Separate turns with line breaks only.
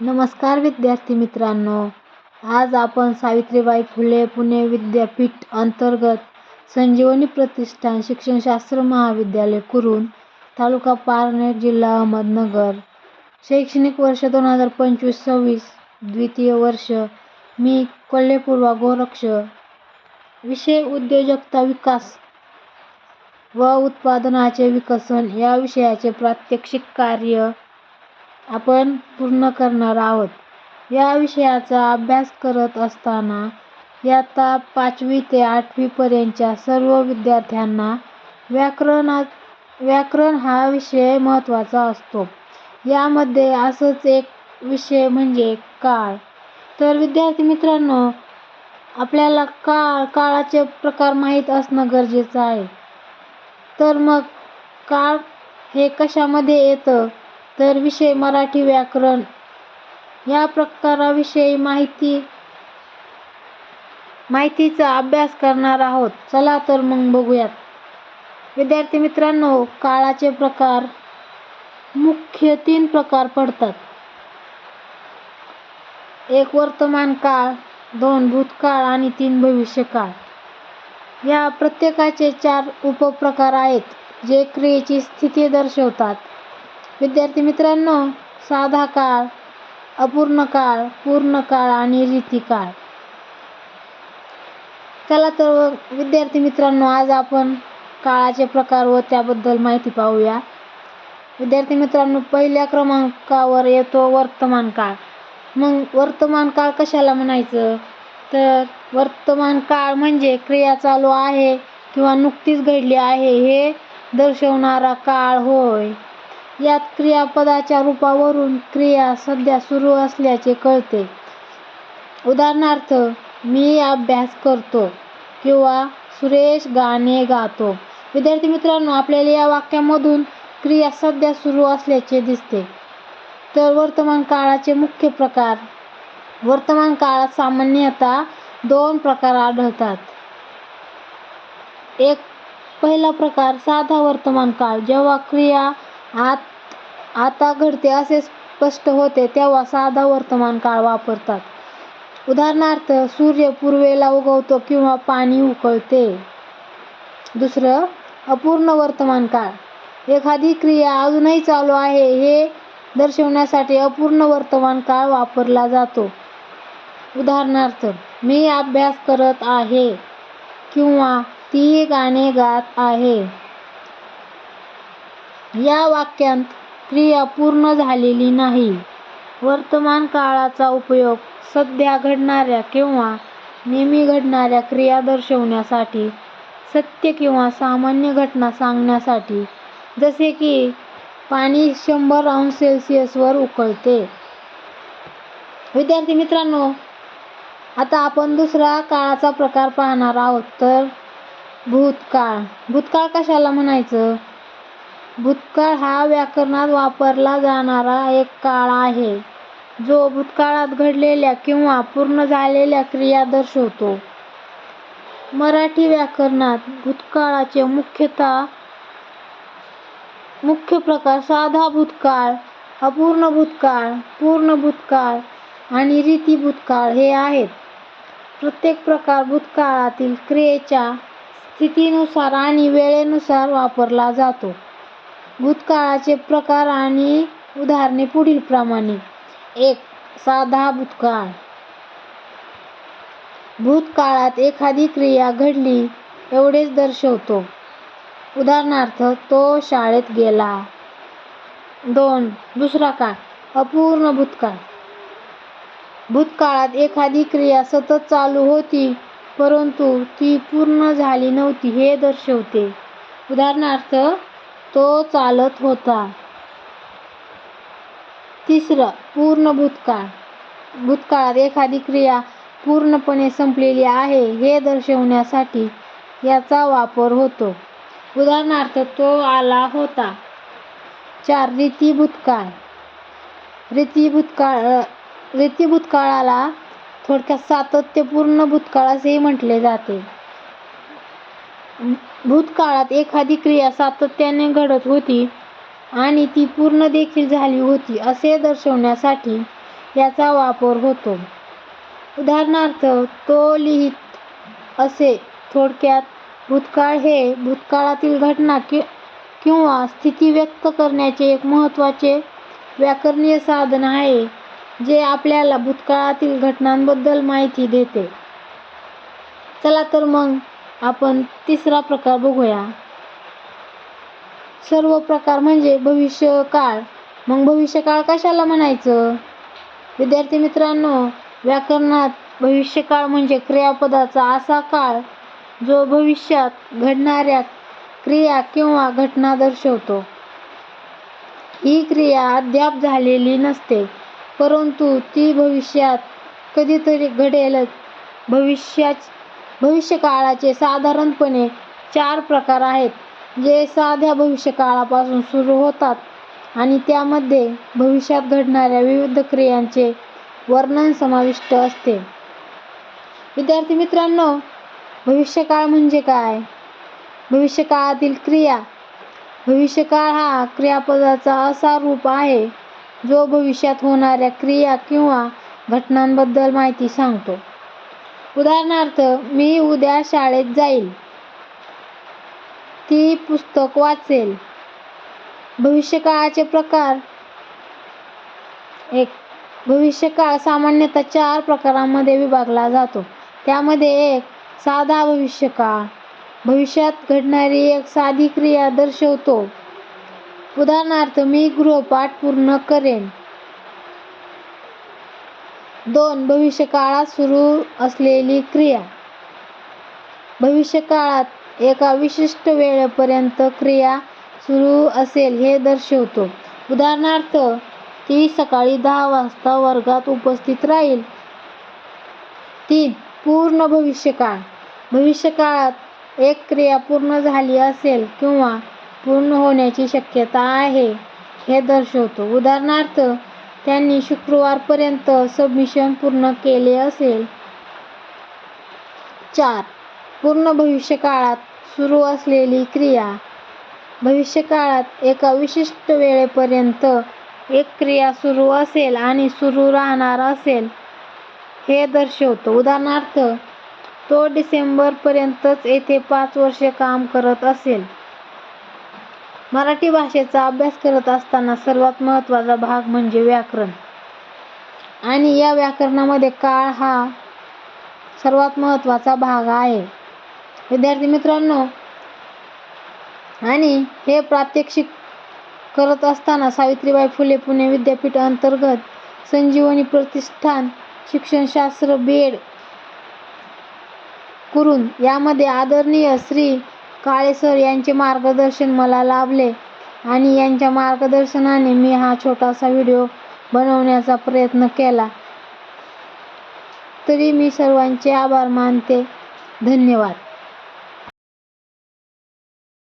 नमस्कार विद्यार्थी मित्रांनो. आज आपण सावित्रीबाई फुले पुणे विद्यापीठ अंतर्गत संजीवनी प्रतिष्ठान शिक्षणशास्त्र महाविद्यालय कुरून तालुका पारनेर जिल्हा अहमदनगर. शैक्षणिक वर्ष दोन हजार पंचवीस सव्वीस द्वितीय वर्ष मी कोल्हेपूर्वा गोरक्ष. विषय उद्योजकता विकास व उत्पादनाचे विकसन या विषयाचे प्रात्यक्षिक कार्य आपण पूर्ण करणार आहोत. या विषयाचा अभ्यास करत असताना इयत्ता पाचवी ते आठवीपर्यंतच्या सर्व विद्यार्थ्यांना व्याकरणात व्याकरण हा विषय महत्त्वाचा असतो. यामध्ये असंच एक विषय म्हणजे काळ. तर विद्यार्थी मित्रांनो आपल्याला काळ काळाचे प्रकार माहीत असणं गरजेचं आहे. तर मग काळ हे कशामध्ये येतं? तर विषय मराठी व्याकरण. या प्रकाराविषयी माहिती माहितीचा अभ्यास करणार आहोत. चला तर मग बघूयात. विद्यार्थी मित्रांनो काळाचे प्रकार मुख्य तीन प्रकार पडतात. एक वर्तमान काळ दोन भूतकाळ आणि तीन भविष्यकाळ. या प्रत्येकाचे चार उपप्रकार आहेत जे क्रियेची स्थिती दर्शवतात. विद्यार्थी मित्रांनो साधा काळ अपूर्ण काळ पूर्ण काळ आणि रीती काळ. चला तर विद्यार्थी मित्रांनो आज आपण काळाचे प्रकार व त्याबद्दल माहिती पाहूया. विद्यार्थी मित्रांनो पहिल्या क्रमांकावर येतो वर्तमान काळ. मग वर्तमान काळ कशाला म्हणायचं? तर वर्तमान काळ म्हणजे क्रिया चालू आहे किंवा नुकतीच घडली आहे हे दर्शवणारा काळ होय. यात क्रियापदाच्या रूपावरून क्रिया सध्या सुरू असल्याचे कळते. उदाहरणार्थ मी अभ्यास करतो किंवा सुरेश गाणे गातो. विद्यार्थी मित्रांनो आपल्याला या वाक्यामधून क्रिया सध्या सुरू असल्याचे दिसते. तर वर्तमान काळाचे मुख्य प्रकार. वर्तमान काळात सामान्यतः दोन प्रकार आढळतात. एक पहिला प्रकार साधा वर्तमान काळ जेव्हा क्रिया आत आता घडते असे स्पष्ट होते तेव्हा साधा वर्तमान काळ वापरतात. उदाहरणार्थ सूर्य पूर्वेला उगवतो किंवा पाणी उकळते. दुसरं अपूर्ण वर्तमान काळ. एखादी क्रिया अजूनही चालू आहे हे दर्शवण्यासाठी अपूर्ण वर्तमान काळ वापरला जातो. उदाहरणार्थ मी अभ्यास करत आहे किंवा ती गाणे गात आहे. या वाक्यांत क्रिया पूर्ण झालेली नाही. वर्तमान काळाचा उपयोग सध्या घडणाऱ्या किंवा नेहमी घडणाऱ्या क्रिया दर्शवण्यासाठी सत्य किंवा सामान्य घटना सांगण्यासाठी जसे की पाणी शंभर अंश सेल्सिअसवर उकळते. विद्यार्थी मित्रांनो आता आपण दुसरा काळाचा प्रकार पाहणार आहोत तर भूतकाळ. भूतकाळ कशाला म्हणायचं? भूतकाळ हा व्याकरणात वापरला जाणारा एक काळ आहे जो भूतकाळात घडलेल्या किंवा पूर्ण झालेल्या क्रिया दर्शवतो. मराठी व्याकरणात भूतकाळाचे मुख्यतः मुख्य प्रकार साधा भूतकाळ अपूर्ण भूतकाळ पूर्ण भूतकाळ आणि रीती भूतकाळ हे आहेत. प्रत्येक प्रकार भूतकाळातील क्रियेच्या स्थितीनुसार आणि वेळेनुसार वापरला जातो. भूतकाळाचे प्रकार आणि उदाहरणे पुढीलप्रमाणे एक साधा भूतकाळ. भूतकाळात एखादी क्रिया घडली एवढेच दर्शवतो. उदाहरणार्थ तो शाळेत गेला. दोन दुसरा काळ. अपूर्ण भूतकाळ. भूतकाळात एखादी क्रिया सतत चालू होती परंतु ती पूर्ण झाली नव्हती हे दर्शवते. उदाहरणार्थ तो चालत होता. तिसरं पूर्ण भूतकाळ. भूतकाळात एखादी क्रिया पूर्णपणे संपलेली आहे हे दर्शवण्यासाठी याचा वापर होतो. उदाहरणार्थ तो आला होता. चार रीती भूतकाळ. रीती भूतकाळ रीती भूतकाळाला थोडक्यात सातत्यपूर्ण भूतकाळ असेही म्हटले जाते. भूतकाळात एखादी क्रिया सातत्याने घडत होती आणि ती पूर्ण देखील झाली होती असे दर्शवण्यासाठी याचा वापर होतो. उदाहरणार्थ तो लिहित असे थोडक्यात भूतकाळ हे भूतकाळातील घटना कि किंवा स्थिती व्यक्त करण्याचे एक महत्त्वाचे व्याकरणीय साधन आहे जे आपल्याला भूतकाळातील घटनांबद्दल माहिती देते. चला तर मग आपण तिसरा प्रकार बघूया. सर्व प्रकार म्हणजे भविष्यकाळ. मग भविष्यकाळ कशाला म्हणायचं? विद्यार्थी मित्रांनो व्याकरणात भविष्यकाळ म्हणजे क्रियापदाचा असा काळ जो भविष्यात घडणाऱ्या क्रिया किंवा घटना दर्शवतो. ही क्रिया अद्याप झालेली नसते परंतु ती भविष्यात कधीतरी घडेलच. भविष्याच भविष्यकाळाचे साधारणपणे चार प्रकार आहेत जे साध्या भविष्यकाळापासून सुरू होतात आणि त्यामध्ये भविष्यात घडणाऱ्या विविध क्रियांचे वर्णन समाविष्ट असते. विद्यार्थी मित्रांनो भविष्यकाळ म्हणजे काय? भविष्यकाळातील क्रिया. भविष्यकाळ हा क्रियापदाचा असा रूप आहे जो भविष्यात होणाऱ्या क्रिया किंवा घटनांबद्दल माहिती सांगतो. उदाहरणार्थ मी उद्या शाळेत जाईल ती पुस्तक वाचेल. भविष्यकाळाचे प्रकार. एक भविष्यकाळ सामान्यतः चार प्रकारांमध्ये विभागला जातो. त्यामध्ये एक साधा भविष्यकाळ. भविष्यात घडणारी एक साधी क्रिया दर्शवतो. उदाहरणार्थ मी गृहपाठ पूर्ण करेन. दोन भविष्यकाळात सुरू असलेली क्रिया. भविष्यकाळात एका विशिष्ट वेळेपर्यंत क्रिया सुरू असेल हे दर्शवतो. उदाहरणार्थ ती सकाळी दहा वाजता वर्गात उपस्थित राहील. तीन पूर्ण भविष्यकाळ. भविष्यकाळात एक क्रिया पूर्ण झाली असेल किंवा पूर्ण होण्याची शक्यता आहे हे दर्शवतो. उदाहरणार्थ त्यांनी शुक्रवारपर्यंत सबमिशन पूर्ण केले असेल. चार. पूर्ण भविष्यकाळात सुरू असलेली क्रिया. भविष्यकाळात एका विशिष्ट वेळेपर्यंत एक क्रिया सुरू असेल आणि सुरू राहणार असेल. हे दर्शवतो. उदाहरणार्थ तो डिसेंबरपर्यंतच येथे पाच वर्षे काम करत असेल. मराठी भाषेचा अभ्यास करत असताना सर्वात महत्त्वाचा भाग म्हणजे व्याकरण. आणि या व्याकरणामध्ये काळ हा सर्वात महत्त्वाचा भाग आहे. विद्यार्थी मित्रांनो आणि हे प्रात्यक्षिक करत असताना सावित्रीबाई फुले पुणे विद्यापीठ अंतर्गत संजीवनी प्रतिष्ठान शिक्षणशास्त्र बीएड करून यामध्ये आदरणीय श्री काळे सर यांचे मार्गदर्शन मला लाभले आणि यांच्या मार्गदर्शनाने मी हा छोटासा व्हिडिओ बनवण्याचा प्रयत्न केला. तरी मी सर्वांचे आभार मानते. धन्यवाद.